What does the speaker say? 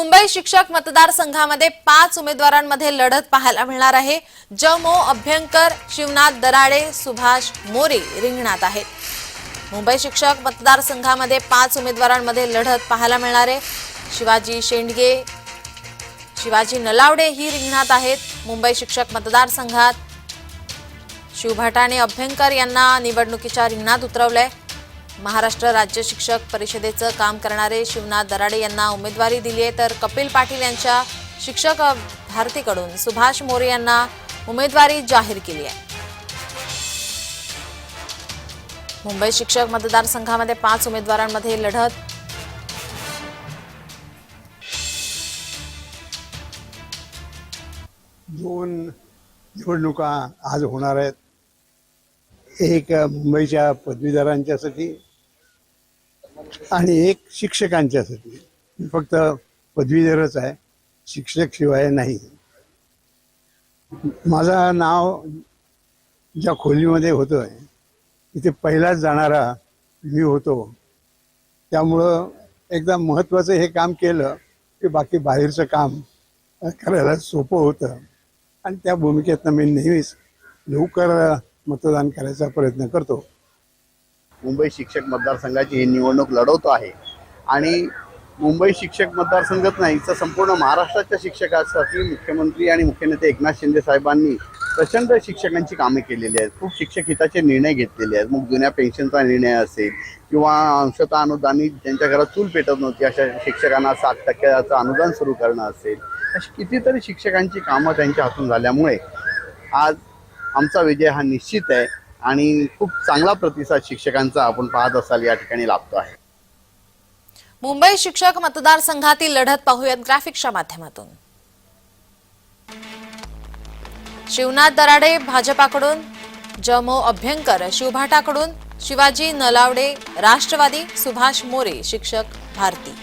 मुंबई शिक्षक मतदारसंघामध्ये पाच उमेदवारांमध्ये लढत पाहायला मिळणार आहे. जमो अभ्यंकर शिवनाथ दराडे सुभाष मोरे रिंगणात आहेत. मुंबई शिक्षक मतदारसंघामध्ये पाच उमेदवारांमध्ये लढत पाहायला मिळणार आहे. शिवाजी शेंडगे शिवाजी नलावडे ही रिंगणात आहेत. मुंबई शिक्षक मतदारसंघात शिवभटाने अभ्यंकर यांना निवडणुकीच्या रिंगणात उतरवलंय. महाराष्ट्र राज्य शिक्षक परिषदेचं काम करणारे शिवनाथ दराडे यांना उमेदवारी दिली आहे. तर कपिल पाटील यांच्या शिक्षक भारतीकडून सुभाष मोरे यांना उमेदवारी जाहीर केली आहे. मुंबई शिक्षक मतदारसंघामध्ये पाच उमेदवारांमध्ये लढत. दोन निवडणुका आज होणार आहेत. एक मुंबईच्या पदवीधरांच्यासाठी आणि एक शिक्षकांच्यासाठी फक्त पदवीधरच आहे. शिक्षक शिवाय नाही. माझं नाव ज्या खोलीमध्ये होतं तिथे पहिलाच जाणारा मी होतो. त्यामुळं एकदा महत्त्वाचं हे काम केलं की बाकी बाहेरचं काम करायला सोपं होतं. आणि त्या भूमिकेतनं मी नेहमीच लवकर मतदान करायचा प्रयत्न करतो. मुंबई शिक्षक मतदारसंघाची ही निवडणूक लढवतो आहे. आणि मुंबई शिक्षक मतदारसंघच नाही तर संपूर्ण महाराष्ट्राच्या शिक्षकासाठी मुख्यमंत्री आणि मुख्यनेते एकनाथ शिंदे साहेबांनी प्रचंड शिक्षकांची कामे केलेली आहेत. खूप शिक्षक हिताचे निर्णय घेतलेले आहेत. मग जुन्या पेन्शनचा निर्णय असेल किंवा अंशता अनुदानित ज्यांच्या घरात चूल पेटत नव्हती अशा शिक्षकांना सात टक्क्याचं अनुदान सुरू करणं असेल. अशी कितीतरी शिक्षकांची कामं त्यांच्या हातून झाल्यामुळे आज आमचा विजय हा निश्चित आहे. आणि खूप चांगला प्रतिसाद शिक्षकांचा आपण पाहत असाल या ठिकाणी लाभतो आहे. मुंबई शिक्षक मतदारसंघातील लढत पाहूयात ग्राफिक्सच्या माध्यमातून. शिवनाथ दराडे भाजपाकडून जमो अभ्यंकर शिवभाटाकडून शिवाजी नलावडे राष्ट्रवादी सुभाष मोरे शिक्षक भारती.